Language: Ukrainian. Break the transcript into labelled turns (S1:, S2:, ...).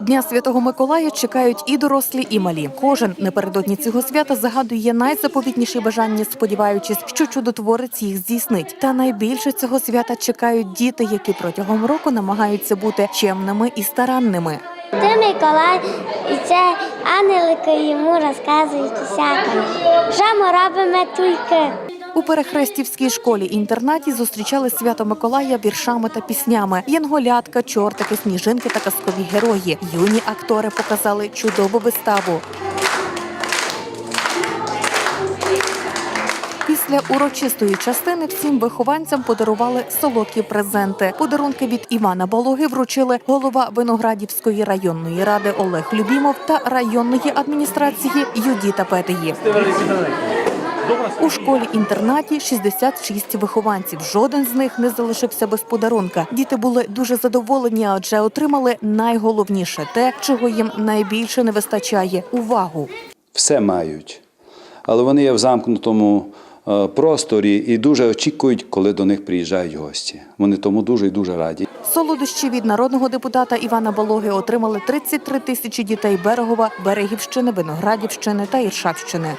S1: Дня Святого Миколая чекають і дорослі, і малі. Кожен напередодні цього свята загадує найзаповітніші бажання, сподіваючись, що чудотворець їх здійснить. Та найбільше цього свята чекають діти, які протягом року намагаються бути чемними і старанними.
S2: Ти Миколай, і це ангелики йому розказують усяке. Що ми робимо тільки?
S1: У Перехрестівській школі-інтернаті зустрічали свято Миколая віршами та піснями. Янголятка, чортики, сніжинки та казкові герої. Юні актори показали чудову виставу. Після урочистої частини всім вихованцям подарували солодкі презенти. Подарунки від Івана Балоги вручили голова Виноградівської районної ради Олег Любімов та районної адміністрації Юдіта Петеї. У школі-інтернаті 66 вихованців. Жоден з них не залишився без подарунка. Діти були дуже задоволені, адже отримали найголовніше те, чого їм найбільше не вистачає увагу.
S3: все мають. Але вони є в замкнутому е, просторі і дуже очікують, коли до них приїжджають гості. Вони тому дуже і дуже раді.
S1: Солодощі від народного депутата Івана Балоги отримали 33 тисячі дітей Берегова, Берегівщини, Виноградівщини та Іршавщини.